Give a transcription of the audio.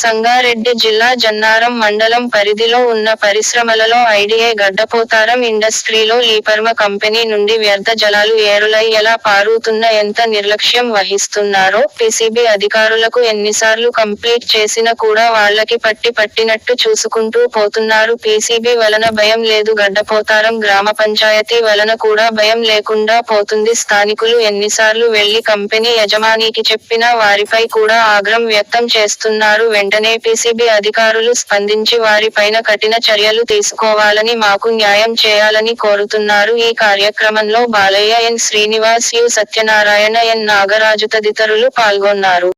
సంగారెడ్డి జిల్లా జన్నారం మండలం పరిధిలో ఉన్న పరిశ్రమలలో ఐడిఐ గడ్డపోతారం ఇండస్ట్రీలో లీపర్మ కంపెనీ నుండి వ్యర్థ జలాలు ఏరులై ఎలా పారుతున్న ఎంత నిర్లక్ష్యం వహిస్తున్నారో పిసిబి అధికారులకు ఎన్నిసార్లు కంప్లీట్ చేసినా కూడా వాళ్ళకి పట్టి పట్టినట్టు చూసుకుంటూ పోతున్నారు. పిసిబి వలన భయం లేదు. గడ్డపోతారం గ్రామ పంచాయతీ వలన కూడా భయం లేకుండా పోతుంది. స్థానికులు ఎన్నిసార్లు వెళ్ళి కంపెనీ యజమానికి చెప్పినా వారిపై కూడా ఆగ్రహం వ్యక్తం చేస్తున్నారు. వెంటనే పిసిబి అధికారులు స్పందించి వారిపైన కఠిన చర్యలు తీసుకోవాలని మాకు న్యాయం చేయాలని కోరుతున్నారు. ఈ కార్యక్రమంలో Balayya N Srinivas U Satyanarayana N Nagaraju తదితరులు పాల్గొన్నారు.